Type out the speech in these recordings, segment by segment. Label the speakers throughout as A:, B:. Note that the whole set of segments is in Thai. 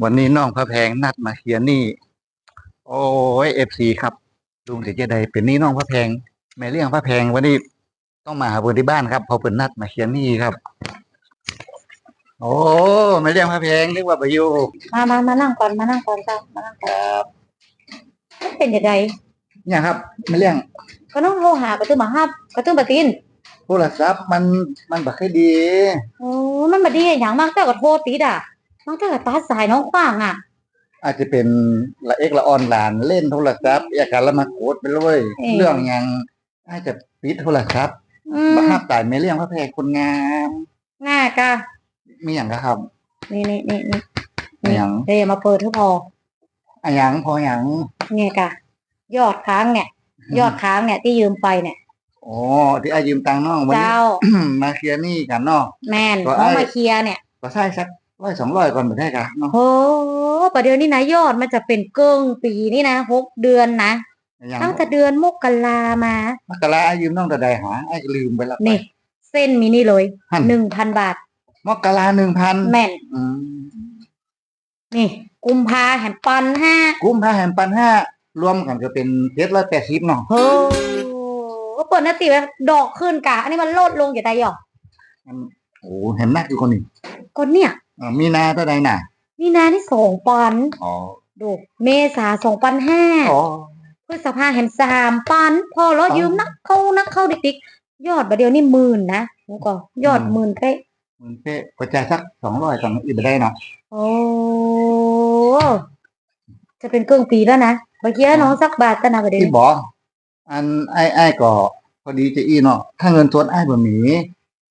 A: วันนี้น้องพระแพงนัดมาเคลียร์หนี่โอ้ยเอฟซีครับลุงเสียใจใดเป็นหนี่น้องพระแพงแม่เลี้ยงพระแพงวันนี้ต้องมาหาเพื่อนที่บ้านครับเพอเพื่อนนัดมาเคลียร์หนี่ครับ โอ้แม่เลี้ยงพระแพงเรียกว่าประโยค
B: มามามานั่งก่อนมานั่งก่อนจ้ามานั่งก่อนมันเป็นยังไง
A: เนี่ยครับแม่เลี้ยง
B: ก็ต้องโทรหากระตุ้นมาห้ามกระตุ้นมาติน
A: โทรศัพท์มันมันบักค่อยดี
B: โอ้มันมาดีอย่างมากแต่ก็โทรติดอะ น้องแต่ก็ตัดสายน้องขว้างอะ
A: อาจจะเป็นละเอกละออนหลานเล่นโทรศัพท์อยากการละมาโกดไปเลย
B: เอ่ย
A: เรื่องอย่างอาจจะปิดโทรศัพท์
B: อืม
A: มาห้าตายแม่เลี้ยงพระแพงคนงาม
B: หน้ากะ
A: มีอย่างก็ครับ
B: นี่นี่นี่นี่
A: อะหยัง
B: เดี๋ยวมาเปิดเท่าพอ
A: อะหยังพอหยัง
B: เนี่ยกะ ยอดค้างเนี่ย ยอดค้างเนี่ยที่ยืมไปเนี่ย
A: โอ้ที่อายืมตังค์น้องวันนี้
B: เจ้า
A: มาเคลียร์หนี่กันเนาะ
B: แมน
A: ก็
B: น้อง
A: ไอ้
B: มาเคลียร์เนี่ย
A: ก็ใช่สัก ร้อยสองร้อยก่อนไม่ได้กันเนาะ
B: โอ้ประเดี๋ยวนี้นะยอดมันจะเป็นเกิงปีนี่นะหกเดือนนะ
A: อะหยัง
B: ตั้งแต่เดือนมกรามา
A: มกราอายืมน้องแต่ใดหาไอ้ก็ลืมไปแล้ว
B: นี่เส้นมินี่เลย
A: หั่น
B: หนึ่งพันบาท
A: มกราหนึ่งพัน
B: แม่น
A: อืม
B: นี่ กุมภาแหมปันห้า
A: กุมภาแห่งปันห้ารวมกันก็เป็นเจ็ดร้อยแปดสิบเนาะ
B: โอ้ก็เปิดหนาติแบบดอกขึ้นกะ อันนี้มันลดลงอยู่ใดหรอ
A: โอ้เห็นหน้าคือคนนี้
B: ก็เนี่ย
A: อ่ามีนาเท่าใดน่ะ
B: นี่นาที่สองปัน
A: อ๋อ
B: ดูเมษาสองปันห้า
A: อ๋อ
B: พฤษภาแหมสามปันพอแล้ว
A: อ๋อ
B: ยืมนักเข้านักเข้าดิกๆยอดประเดี๋ยวนี่หมื่นนะแล้วก็ยอด
A: อืม
B: หมื่นเป๊ะ
A: มันเป๊ะกระจายสักสองร้อยสองอีกไม่ได้เนาะ
B: โอ้จะเป็นครึ่งปีแล้วนะเมื่อกี้น้องสักบาทก็นะประเดี๋ยว
A: ที่
B: นี้
A: บอกอันไอ้ไอ้ก็พอดีจะอีเนาะถ้าเงินสดไอ้บ่มี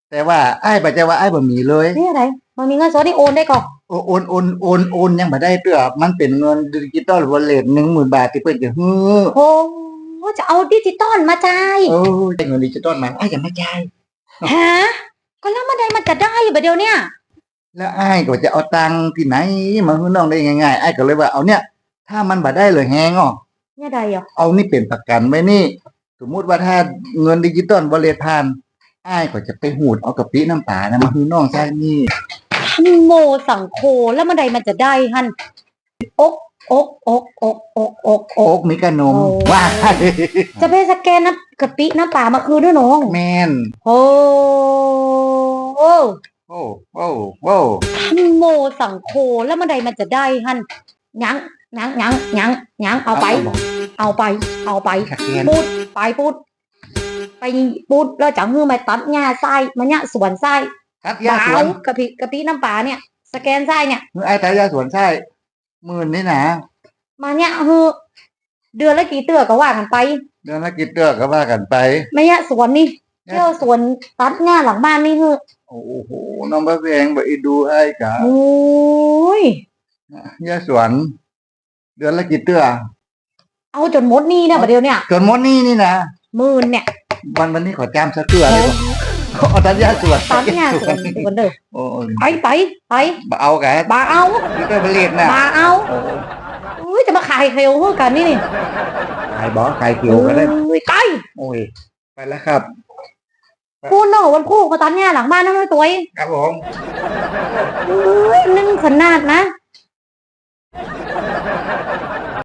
A: แต่ว่าไอ้ปัจจัยว่าไอ้บ่มีเลย
B: นี่อะไร มันมีเงินสดนี่โอนได้ก่อน
A: โอโอนโอนโอนโอนยังบ่ได้เตื้อมันเป็นเงินดิจิตอลวอลเล็ตหนึ่งหมื่นบาทที่เพิ่นจะฮื้อ
B: โอ้จะเอาดิจิตอลมาจ่าย
A: เออได้เงินดิจิตอลมาไอ้จะไม่จ่าย
B: ฮะก็แล้วมันได้มันจะได้อยู่ประเดี๋ยวเนี่ย
A: แล้วไอ้ก็จะเอาตังค์ที่ไหนมาให้น้องได้ง่ายๆไอ้ก็เลยว่าเอาเนี่ย ถ้ามันบ่ได้เลยแฮงอะ
B: เนี่ยได้เหรอ
A: เอานี่เป็นประกันไว้นี่ สมมุติว่าถ้าเงินดิจิตอลวอลเล็ตผ่านไอ้ก็จะไปหูดเอากะปิน้ำปลานะมาให้น้องใช้ห นี่
B: โมสังโคแล้วมันใดมันจะได้ฮันอกอกอกอกอกอกอ
A: โอ๊
B: ก
A: กมิกานม
B: โอ้
A: ว่า
B: จะไปสแกนน้ำกะปิน้ำปลามาคืนด้วยน้อง
A: แมน
B: โอ้โอ้
A: โอ้โอ้โอ้
B: โมสังโคแล้วมันใดมันจะได้ฮันยังยังยังยังยังเอาไป เอาไป เอาไป
A: ขัดแยน
B: พูดไปพูดไปพูดแล้วจังฮือมาตัดหญ้าไส้มาเนี่ยสวนไส้
A: คัดยาสว
B: เบานกะปิกะปิน้ำปลาเนี่ย สแกนไส้เนี่ย
A: มือไอ้ตายาสวนใช่หมื่นนี่นะ
B: มาเนี่ยฮือเดือนละกี่เตือก็ว่ากันไป
A: เดือนละกี่เตือกก็ว่ากันไป
B: ไม่เนี่ยสวนนี่เที่ยวสวนตัดหญ้าหลังบ้านนี่ฮือ
A: โอ้โหน้องพระแพงบอกอีดูไอ้กะ
B: โอ้ย
A: ยาสวน เดือนละกี่เตือ
B: เอาจนหมดหนี่เนี่ยประเดี๋ยวเนี่ย
A: จนหมดนี่นี่นะ
B: หมื่นเนี่ย
A: วันวันนี้ขอจามสักเตือเลยบ อกเอาตัดยาสวน
B: ตัดหญ้าสวนสวนเด้อ
A: โอ้ย
B: ไปไปไป
A: บ่เอาแก
B: บาเอา
A: นี่ก็ไปเรียนนะ
B: บาเอา
A: โอ้
B: อุ้ยจะมาขายเขียวเพื่อกันนี่นี่
A: ขายบอขายเกี่ยวก็ได้
B: อุ้ยไป
A: โอ้ยไปแล้วครับ
B: พูดเนาะวันคู่มาตัดหญ้าหลังบ้านนั่นเลยตัวเอง
A: ครับผม
B: อุ้ยนึ่งขนาดนะ